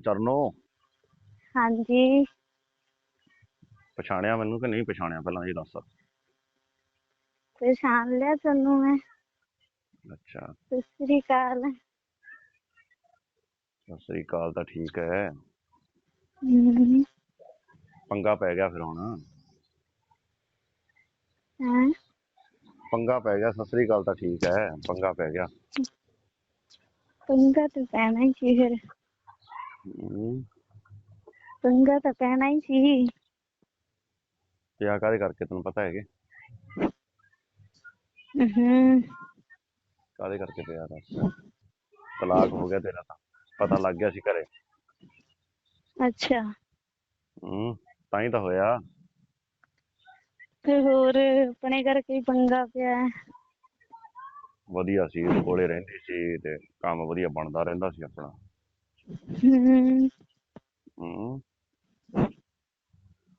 ਚਰਨੋ। ਹਾਂਜੀ। ਪਛਾਣਿਆ ਮੈਨੂੰ ਕਿ ਨਹੀਂ ਪਛਾਣਿਆ? ਪਹਿਲਾਂ ਇਹ ਦੱਸ। ਪਛਾਣ ਲਿਆ ਤੁਹਾਨੂੰ ਮੈਂ। ਅੱਛਾ। ਸਤਿ ਸ੍ਰੀ ਅਕਾਲ। ਸਤਿ ਸ੍ਰੀ ਅਕਾਲ ਤਾਂ ਠੀਕ ਹੈ। ਹਮ, ਪੰਗਾ ਪੈ ਗਿਆ ਫਿਰ ਹੁਣ। ਹੈਂ? ਪੰਗਾ ਪੈ ਗਿਆ ਸਤਿ ਸ੍ਰੀ ਅਕਾਲ ਤਾਂ ਠੀਕ ਹੈ। ਪੰਗਾ ਪੈ ਗਿਆ। ਪੰਗਾ ਤਾਂ ਪੈਣਾ ਹੀ ਸੀ ਫਿਰ। ਹੂੰ ਪੰਗਾ ਤਾਂ ਪੈਣਾ ਹੀ ਸੀ। ਤੇ ਆ ਕਰਕੇ ਤੈਨੂੰ ਪਤਾ ਹੈਗੇ? ਹਮ ਕਾਹਦੇ ਕਰਕੇ ਪਿਆ ਦੱਸ ਤਲਾਕ ਹੋ ਗਿਆ ਤੇਰਾ ਤਾਂ। ਪਤਾ ਲੱਗ ਗਿਆ ਸੀ ਘਰੇ। ਅੱਛਾ। ਹੂੰ ਤਾਂ ਹੀ ਤਾਂ ਹੋਇਆ। ਤੇ ਹੋਰ ਆਪਣੇ ਕਰਕੇ ਹੀ ਪੰਗਾ ਪਿਆ? ਹੈ। ਵਧੀਆ ਸੀ ਉਹਦੇ ਕੋਲੇ ਰਹਿੰਦੀ ਸੀ ਤੇ ਕੰਮ ਵਧੀਆ ਬਣਦਾ ਰਹਿੰਦਾ ਸੀ ਆਪਣਾ। ਹਮ ਹੂੰ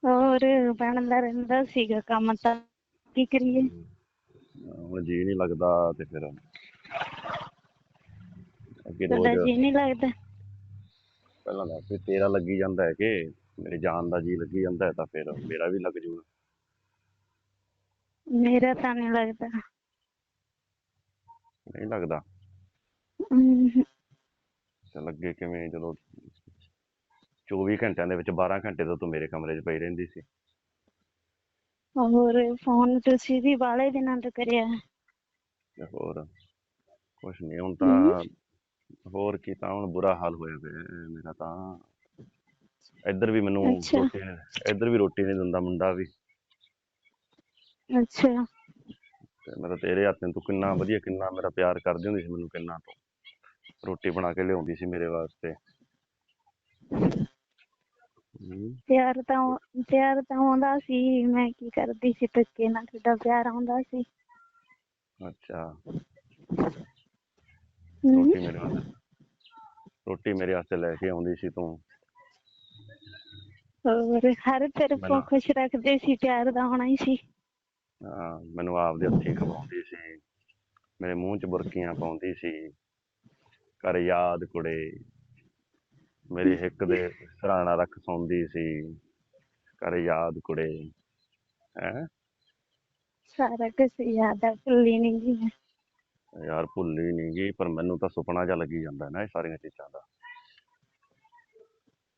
ਹੋਰ ਬਣਦਾ ਰਹਿੰਦਾ ਸੀਗਾ ਕੰਮ ਤਾਂ। ਕੀ ਕਰੀਏ? ਹੁਣ ਜੀ ਨਹੀਂ ਲੱਗਦਾ ਤੇ ਫਿਰ ਅੱਗੇ ਤੁਹਾਡਾ ਰੋਜ਼ ਜੀ ਨਹੀਂ ਲੱਗਦਾ? ਪਹਿਲਾਂ ਦੱਸ ਵੀ ਤੇਰਾ ਲੱਗੀ ਜਾਂਦਾ ਹੈ ਕਿ ਮੇਰੇ ਜਾਨ ਦਾ ਜੀ ਲੱਗੀ ਜਾਂਦਾ ਹੈ ਤਾਂ ਫਿਰ ਮੇਰਾ ਵੀ ਲੱਗ ਜੂਗਾ। ਮੇਰਾ ਤਾਂ ਨਹੀਂ ਲੱਗਦਾ। ਨਹੀਂ ਲੱਗਦਾ। ਹਮ, ਚੱਲ ਅੱਗੇ ਕਿਵੇਂ ਜਦੋਂ 24 ਘੰਟਿਆਂ ਦੇ ਵਿੱਚ 12 ਘੰਟੇ ਤਾਂ ਤੂੰ ਮੇਰੇ ਕਮਰੇ 'ਚ ਪਈ ਰਹਿੰਦੀ ਸੀ। ਹੋਰ ਫੋਨ ਤੁਸੀਂ ਵੀ ਬਾਹਲੇ ਦਿਨਾਂ ਤੋਂ ਕਰਿਆ। ਤੇ ਹੋਰ ਕੁਛ ਨਹੀਂ ਹੁਣ ਤਾਂ ਹੋਰ ਕੀ ਤਾਂ ਹੁਣ ਬੁਰਾ ਹਾਲ ਹੋਇਆ ਪਿਆ ਹੈ ਮੇਰਾ ਤਾਂ। ਇੱਧਰ ਵੀ ਮੈਨੂੰ ਅੱਛਾ। ਰੋਟੀ ਇੱਧਰ ਵੀ ਰੋਟੀ ਨਹੀਂ ਦਿੰਦਾ ਮੁੰਡਾ ਵੀ। ਅੱਛਾ। ਤੇ ਮੇਰਾ ਤੇਰੇ ਹੱਥ ਨੇ ਤੂੰ ਕਿੰਨਾ ਵਧੀਆ ਕਿੰਨਾ ਮੇਰਾ ਪਿਆਰ ਕਰਦੀ ਹੁੰਦੀ ਸੀ ਮੈਨੂੰ ਕਿੰਨਾ ਤੂੰ। ਰੋਟੀ ਬਣਾ ਕੇ ਲਿਆਉਂਦੀ ਸੀ ਮੇਰੇ ਵਾਸਤੇ। ਪਿਆਰ ਤਾਂ ਪਿਆਰ ਤਾਂ ਆਉਂਦਾ ਸੀ ਮੈਂ ਕੀ ਕਰਦੀ ਸੀ ਧੱਕੇ ਨਾਲ ਤੁਹਾਡਾ ਪਿਆਰ ਆਉਂਦਾ ਸੀ। ਅੱਛਾ। ਰੋਟੀ ਮੇਰੇ ਵਾਸਤੇ ਰੋਟੀ ਮੇਰੇ ਵਾਸਤੇ ਲੈ ਕੇ ਆਉਂਦੀ ਸੀ ਤੂੰ। ਹੋਰ ਹਰ ਤਰਫੋਂ ਖੁਸ਼ ਰੱਖਦੇ ਸੀ ਪਿਆਰ ਦਾ ਆਉਣਾ ਹੀ ਸੀ। ਹਾਂ, ਮੈਨੂੰ ਆਪਦੇ ਹੱਥੀਂ ਖਵਾਉਂਦੀ ਸੀ। ਮੇਰੇ ਮੂੰਹ 'ਚ ਬੁਰਕੀਆਂ ਪਾਉਂਦੀ ਸੀ। ਕਰ ਯਾਦ ਕੁੜੇ। ਮੇਰੀ ਹਿੱਕ ਦੇ ਸਰਾਣਾ ਰੱਖ ਸੌਂਦੀ ਸੀ। ਕਰ ਯਾਦ ਕੁੜੇ। ਹੈ? ਸਾਰਾ ਕੁਝ ਯਾਦ ਆ ਭੁੱਲੀ ਨਹੀਂ ਮੈਂ। ਯਾਰ ਭੁੱਲੀ ਨਹੀਂ ਗਈ ਪਰ ਮੈਨੂੰ ਤਾਂ ਸੁਪਨਾ ਜਿਹਾ ਲੱਗੀ ਜਾਂਦਾ ਨਾ ਇਹ ਸਾਰੀਆਂ ਚੀਜ਼ਾਂ ਦਾ।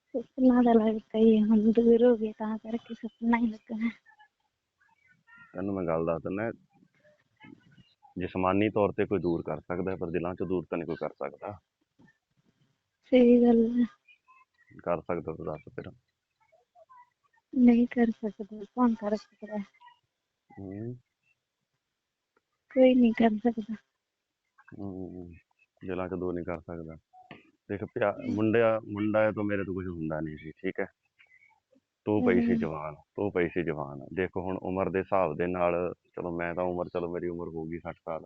ਸੁਪਨਾ ਦਾ ਲੱਗਦਾ ਹੀ ਹੈ, ਹੁਣ ਦੂਰ ਹੋ ਗਏ ਤਾਂ ਕਰਕੇ ਸੁਪਨਾ ਹੀ ਲੱਗਣਾ। ਤੈਨੂੰ ਮੈਂ ਗੱਲ ਦੱਸ ਦਿੰਦਾ ਜਿਸਮਾਨੀ ਤੌਰ ਤੇ ਕੋਈ ਦੂਰ ਕਰ ਸਕਦਾ ਹੈ, ਪਰ ਦਿਲਾਂ 'ਚ ਦੂਰ ਤਾਂ ਨਹੀਂ ਕੋਈ ਕਰ ਸਕਦਾ ਸਹੀ ਗੱਲ ਹੈ ਕਰ ਸਕਦਾ ਤਾਂ ਦੱਸ ਫਿਰ ਨਹੀਂ ਕਰ ਸਕਦਾ ਕੌਣ ਕਰ ਸਕਦਾ ਹੈ? ਹੂੰ ਕੋਈ ਨਹੀਂ ਕਰ ਸਕਦਾ ਹਮ, ਦਿਲਾਂ 'ਚ ਦੂਰ ਨਹੀਂ ਕਰ ਸਕਦਾ ਦੇਖ ਪਿਆ ਮੁੰਡਿਆ ਮੁੰਡਾ ਹੈ ਤਾਂ ਮੇਰੇ ਤੋਂ ਕੁਝ ਹੁੰਦਾ ਨਹੀਂ ਸੀ ਠੀਕ ਹੈ ਤੂੰ ਪਈ ਸੀ। ਜਵਾਨ ਤੂੰ ਪਈ ਸੀ ਜਵਾਨ। ਦੇਖੋ ਹੁਣ ਉਮਰ ਦੇ ਹਿਸਾਬ ਦੇ ਨਾਲ ਚਲੋ ਮੈਂ ਤਾਂ ਉਮਰ ਚਲੋ ਮੇਰੀ ਉਮਰ ਹੋ ਗਈ 60 ਸਾਲ।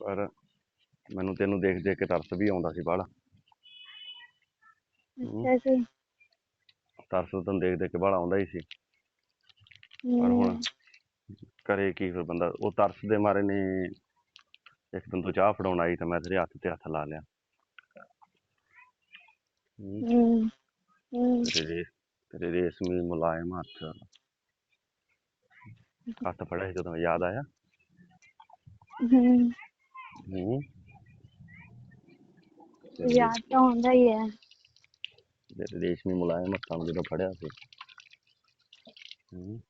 ਪਰ ਮੈਨੂੰ ਤੈਨੂੰ ਦੇਖ ਦੇਖ ਕੇ ਤਰਸ ਵੀ ਆਉਂਦਾ ਸੀ ਬਾਹਲਾ। ਅੱਛਾ ਜੀ। ਤਰਸ ਤੈਨੂੰ ਦੇਖ ਦੇਖ ਕੇ ਬਾਹਲਾ ਆਉਂਦਾ ਹੀ ਸੀ। ਪਰ ਹੁਣ ਕਰੇ ਕੀ ਫਿਰ ਬੰਦਾ ਉਹ ਤਰਸ ਦੇ ਮਾਰੇ ਨੇ ਇੱਕ ਦਿਨ ਤੂੰ ਚਾਹ ਫੜਾਉਣ ਆਈ ਤਾਂ ਮੈਂ ਤੇਰੇ ਹੱਥ ਤੇ ਹੱਥ ਲਾ ਲਿਆ। ਹਮ, ਤੇਰੇ ਤੇਰੇ ਰੇਸ਼ਮੀ ਮੁਲਾਇਮ ਹੱਥ ਹੱਥ ਫੜਿਆ ਸੀ ਜਦੋਂ ਯਾਦ ਆਇਆ ਹਮ, ਹੂੰ ਯਾਦ ਤਾਂ ਆਉਂਦਾ ਹੀ ਹੈ ਤੇਰੇ ਰੇਸ਼ਮੀ ਮੁਲਾਇਮ ਹੱਥਾਂ ਨੂੰ ਜਦੋਂ ਫੜਿਆ ਸੀ ਹੂੰ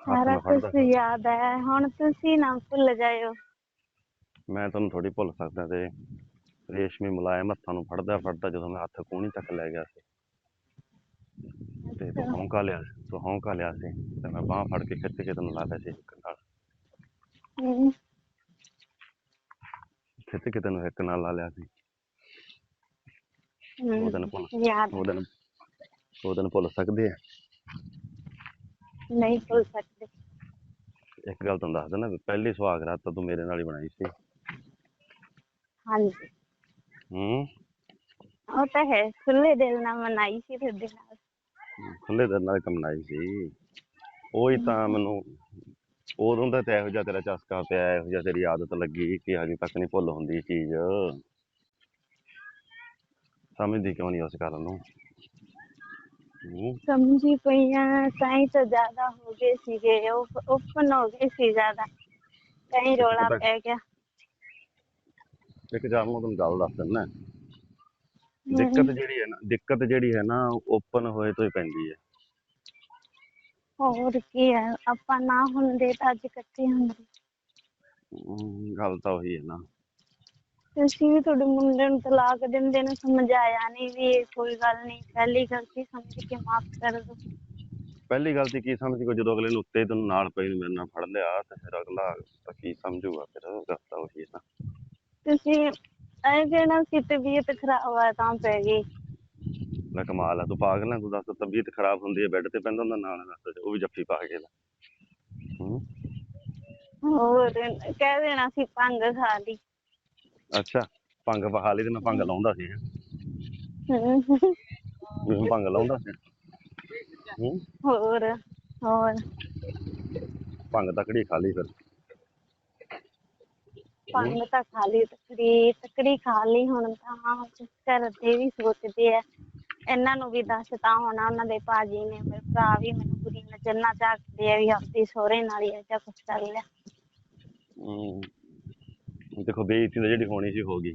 ਸਾਰਾ ਕੁਝ। ਯਾਦ ਹੈ ਹੁਣ ਤੁਸੀਂ ਨਾ ਭੁੱਲ ਜਾਇਓ ਮੈਂ ਤੁਹਾਨੂੰ ਥੋੜੀ ਭੁੱਲ ਸਕਦਾ ਤੇ ਰੇਸ਼ਮੀ ਮੁਲਾਇਮ ਹੱਥਾਂ ਨੂੰ ਫੜਦਾ ਫੜਦਾ ਜਦੋਂ ਮੈਂ ਹੱਥ ਕੂਣੀ ਤੱਕ ਲੈ ਗਿਆ ਸੀ। ਤੇ ਤੂੰ ਹੌਂਕਾ ਲਿਆ ਸੀ ਤੂੰ ਹੌਂਕਾ ਲਿਆ ਸੀ ਤੇ ਮੈਂ ਬਾਹ ਫੜ ਕੇ ਖਿੱਚ ਕੇ ਤੈਨੂੰ ਲਾ ਲਿਆ ਸੀ ਇੱਕ ਨਾਲ। ਖਿੱਚ ਕੇ ਤੈਨੂੰ ਇੱਕ ਨਾਲ ਲਾ ਲਿਆ ਸੀ। ਉਹ ਦਿਨ ਭੁੱਲ ਯਾਦ। ਉਹ ਦਿਨ ਉਹ ਦਿਨ ਭੁੱਲ ਸਕਦੇ ਆ? ਨਹੀਂ ਭੁੱਲ ਸਕਦੇ। ਇੱਕ ਗੱਲ ਤੁਹਾਨੂੰ ਦੱਸ ਦਿੰਦਾ ਪਹਿਲੀ ਸੁਹਾਗ ਰਾਤ ਤਾਂ ਤੂੰ ਮੇਰੇ ਨਾਲ ਹੀ ਬਣਾਈ ਸੀ। ਹਾਂਜੀ। ਹੂੰ। ਉਹ ਤਾਂ ਹੈ ਖੁੱਲੇ ਦਿਲ ਨਾਲ ਮਨਾਈ ਸੀ ਤੁਹਾਡੇ ਨਾਲ। ਖੁੱਲੇ ਦਿਲ ਨਾਲ ਕਮਨਾਈ ਸੀ। ਉਹੀ ਤਾਂ ਮੈਨੂੰ ਉਦੋਂ ਦਾ ਤੇ ਇਹੋ ਜਿਹਾ ਤੇਰਾ ਚਸਕਾ ਪਿਆ ਇਹੋ ਜਿਹਾ ਤੇਰੀ ਆਦਤ ਲੱਗੀ ਕਿ ਹਜੇ ਤੱਕ ਨਹੀਂ ਭੁੱਲ ਹੁੰਦੀ ਚੀਜ਼। ਸਮਝਦੀ ਕਿਉਂ ਨਹੀਂ ਉਸ ਗੱਲ ਨੂੰ? ਸਮਝੀ ਪਈਆਂ ਹੀ ਤਾਂ ਜ਼ਿਆਦਾ ਹੋ ਗਏ ਸੀਗੇ ਓਪਨ ਹੋ ਗਏ ਸੀ ਜ਼ਿਆਦਾ। ਤਾਂ ਹੀ ਰੌਲਾ ਪੈ ਗਿਆ। ਇੱਕ ਨੂੰ ਤੁਹਾਨੂੰ ਗੱਲ ਦੱਸ ਦਿੰਦਾ। ਦਿੱਕਤ ਜਿਹੜੀ ਹੈ ਨਾ ਦਿੱਕਤ ਜਿਹੜੀ ਹੈ ਨਾ ਓਪਨ ਹੋਏ ਤੋਂ ਹੀ ਪੈਂਦੀ ਹੈ। ਹੋਰ ਕੀ ਹੈ ਆਪਾਂ ਨਾ ਹੁੰਦੇ ਤਾਂ ਅੱਜ ਇਕੱਠੇ ਹੁੰਦੇ। ਹਮ, ਗੱਲ ਤਾਂ ਉਹੀ ਹੈ ਨਾ। ਤੁਸੀਂ ਵੀ ਤੁਹਾਡੇ ਮੁੰਡੇ ਨੂੰ ਤਲਾਕ ਦਿੰਦੇ ਨੂੰ ਸਮਝਾਇਆ ਨਹੀਂ ਵੀ ਇਹ ਕੋਈ ਗੱਲ ਨਹੀਂ ਪਹਿਲੀ ਗਲਤੀ ਸਮਝ ਕੇ ਮਾਫ ਕਰ ਦੋ। ਪਹਿਲੀ ਗਲਤੀ ਕੀ ਸਮਝ ਕੋ ਜਦੋਂ ਅਗਲੇ ਨੂੰ ਉੱਤੇ ਤੈਨੂੰ ਨਾਲ ਪਈ ਨੂੰ ਮੇਰੇ ਨਾਲ ਫੜ ਲਿਆ ਤੇ ਫਿਰ ਅਗਲਾ ਤਾਂ ਕੀ ਸਮਝੂਗਾ ਫਿਰ ਗੱਲ ਤਾਂ ਉਹੀ ਹੈ ਨਾ। ਤਬੀਅਤ ਖਰਾਬ ਆ ਤਾਂ ਪੈ ਗਈ। ਲੈ ਕਮਾਲ ਆ ਤੂੰ ਪਾਗਲ ਆ ਤੂੰ ਦੱਸ ਤਬੀਅਤ ਖਰਾਬ ਹੁੰਦੀ ਹੈ ਬੈੱਡ ਤੇ ਪੈਂਦਾ ਹੁੰਦਾ ਨਾਲ ਦੱਸ ਉਹ ਵੀ ਜੱਫੀ ਪਾ ਕੇ ਲੈ। ਹੂੰ। ਹੋਰ ਕਹਿ ਦੇਣਾ ਸੀ ਭੰਗ ਖਾ ਲਈ। ਅੱਛਾ ਭੰਗ ਬਹਾ ਲਈ ਤੇ ਮੈਂ ਭੰਗ ਲਾਉਂਦਾ ਸੀ। ਹੈਂ। ਹਮ, ਮੈਂ ਭੰਗ ਲਾਉਂਦਾ ਸੀ। ਹੂੰ। ਹੋਰ ਹੋਰ। ਭੰਗ ਤਕੜੀ ਖਾ ਲਈ ਫਿਰ। ਭੰਗ ਤਾਂ ਖਾ ਲਈ, ਤਕੜੀ ਤਕੜੀ ਖਾ ਲਈ ਹੁਣ ਤਾਂ ਘਰ ਦੇ ਵੀ ਸੋਚਦੇ ਆ। ਇਹਨਾਂ ਨੂੰ ਵੀ ਦੱਸਤਾ ਹੋਣਾ ਉਹਨਾਂ ਦੇ ਭਾਜੀ ਨੇ, ਮੇਰੇ ਭਰਾ ਵੀ ਮੈਨੂੰ ਬੁਰੀ ਨਜ਼ਰ ਨਾਲ ਝਾਕਦੇ ਆ ਵੀ ਆਪਦੀ ਸਹੁਰੇ ਨਾਲ ਹੀ ਐਜਾ ਕੁਛ ਕਰ ਲਿਆ। ਹੂੰ, ਦੇਖੋ ਬੇਇੱਜ਼ਤੀ ਤਾਂ ਜਿਹੜੀ ਹੋਣੀ ਸੀ ਹੋ ਗਈ।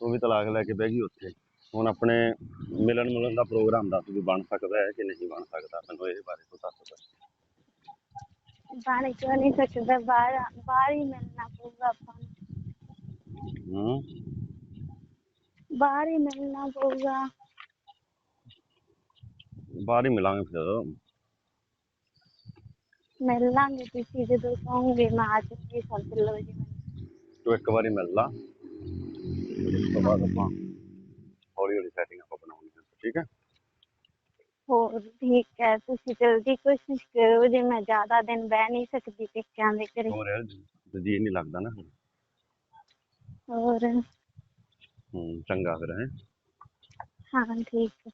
ਉਹ ਵੀ ਤਲਾਕ ਲੈ ਕੇ ਬਹਿ ਗਈ ਉੱਥੇ। ਹੁਣ ਆਪਣੇ ਮਿਲਣ ਮਿਲਣ ਦਾ ਪ੍ਰੋਗਰਾਮ ਦੱਸ ਵੀ ਬਣ ਸਕਦਾ ਹੈ ਕਿ ਨਹੀਂ ਬਣ ਸਕਦਾ, ਮੈਨੂੰ ਇਹਦੇ ਬਾਰੇ ਤੂੰ ਦੱਸ ਦੇ ਬਾਹਰ ਕਿਉਂ ਨਹੀਂ ਸਕਦਾ ਬਾਹਰ ਬਾਹਰ ਹੀ ਮਿਲਣਾ ਪਊਗਾ ਆਪਾਂ ਨੂੰ। ਹੂੰ। ਬਾਹਰ ਹੀ ਮਿਲਣਾ ਪਊਗਾ। ਬਾਹਰ ਹੀ ਮਿਲਾਂਗੇ ਫਿਰ। ਮਿਲ ਲਾਂਗੇ ਤੁਸੀਂ ਜਦੋਂ ਕਹੋਗੇ ਮੈਂ ਆ ਜਾਊਂਗੀ ਸੱਦ ਲਓ ਜੀ ਮੈਨੂੰ ਤੂੰ ਇੱਕ ਵਾਰੀ ਮਿਲ ਲਾ। ਉਸ ਤੋਂ ਬਾਅਦ ਆਪਾਂ ਹੌਲੀ ਹੌਲੀ ਸੈਟਿੰਗ ਆਪਾਂ ਬਣਾਉਣੀ ਹੈ ਠੀਕ ਹੈ? ਹੋਰ ਠੀਕ ਹੈ ਤੁਸੀਂ ਜਲਦੀ ਕੋਸ਼ਿਸ਼ ਕਰੋ ਜੇ ਮੈਂ ਜ਼ਿਆਦਾ ਦਿਨ ਬਹਿ ਨਹੀਂ ਸਕਦੀ ਪੇਕਿਆਂ ਦੇ ਘਰੇ। ਹੋਰ ਯਾਰ ਜੀ ਨਹੀਂ ਲੱਗਦਾ ਨਾ ਫਿਰ। ਹੋਰ? ਹੂੰ ਚੰਗਾ ਫਿਰ ਹੈ। ਹਾਂ ਠੀਕ ਹੈ।